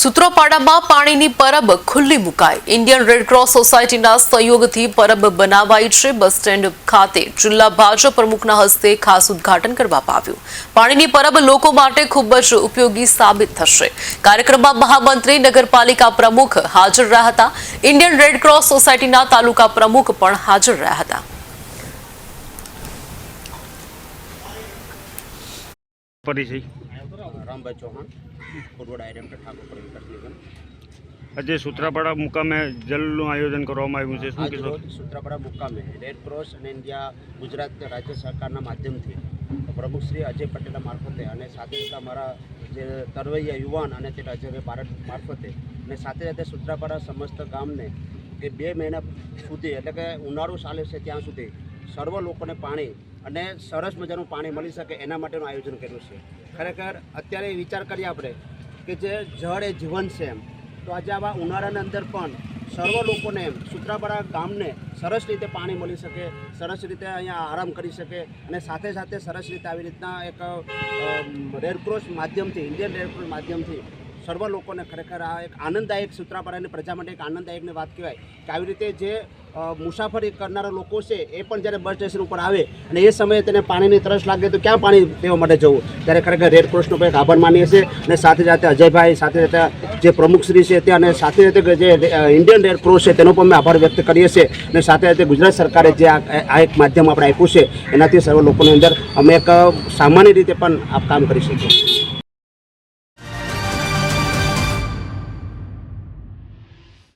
સૂત્રોપાડામાં પાણીની પરબ ખુલ્લી મુકાઈ. ઇન્ડિયન રેડક્રોસ સોસાયટીના સહયોગથી પરબ બનાવાઈ છે. બસ સ્ટેન્ડ ખાતે જિલ્લા ભાજપ પ્રમુખના હસ્તે ખાસ ઉદ્ઘાટન કરવામાં આવ્યું. પાણીની પરબ લોકો માટે ખૂબ જ ઉપયોગી સાબિત થશે. કાર્યક્રમમાં મહામંત્રી, નગરપાલિકા પ્રમુખ હાજર રહ્યા હતા. ઇન્ડિયન રેડક્રોસ સોસાયટીના તાલુકા પ્રમુખ પણ હાજર રહ્યા હતા. પરિચય. રામભાઈ ચૌહાણ પૂર્વ ડાયરેક્ટર ઠાકોર આજે સૂત્રાપાડા મુકામે જલનું આયોજન કરવામાં આવ્યું છે. શું કહેશો? સૂત્રાપાડા મુકામે રેડ ક્રોસ અને ઇન્ડિયા ગુજરાત રાજ્ય સરકારના માધ્યમથી પ્રમુખ શ્રી અજય પટેલના મારફતે અને સાથે સાથે અમારા જે તરવૈયા યુવાન અને તે અજયભાઈ ભારત મારફતે અને સાથે સાથે સૂત્રાપાડા સમસ્ત ગામને કે બે મહિના સુધી એટલે કે ઉનાળો ચાલે છે ત્યાં સુધી સર્વ લોકોને પાણી અને સરસ મજાનું પાણી મળી શકે એના માટેનું આયોજન કર્યું છે. ખરેખર અત્યારે વિચાર કરીએ આપણે કે જે જળ એ જીવન છે એમ, તો આજે આવા ઉનાળાના અંદર પણ સર્વ લોકોને એમ સૂત્રાપાડા ગામને સરસ રીતે પાણી મળી શકે, સરસ રીતે અહીંયા આરામ કરી શકે અને સાથે સાથે સરસ રીતે આવી રીતના એક રેડક્રોસ માધ્યમથી, ઇન્ડિયન રેડક્રોસ માધ્યમથી સર્વ લોકોને ખરેખર આ એક આનંદદાયક સૂત્રાપાડાની પ્રજા માટે એક આનંદદાયકની વાત કહેવાય કે આવી રીતે જે મુસાફરી કરનારા લોકો છે, એ પણ જ્યારે બસ સ્ટેશન ઉપર આવે અને એ સમયે તેને પાણીની તરસ લાગે તો ક્યાં પાણી પીવા માટે જવું? ત્યારે ખરેખર રેડ ક્રોસનો પણ એક આભાર માનીએ છીએ અને સાથે સાથે અજયભાઈ, સાથે સાથે જે પ્રમુખશ્રી છે તે અને સાથે સાથે જે ઇન્ડિયન રેડ ક્રોસ છે તેનો પણ અમે આભાર વ્યક્ત કરીએ છીએ અને સાથે સાથે ગુજરાત સરકારે જે આ એક માધ્યમ આપણે આપ્યું છે, એનાથી સર્વ લોકોની અંદર અમે એક સામાન્ય રીતે પણ આ કામ કરી શકીએ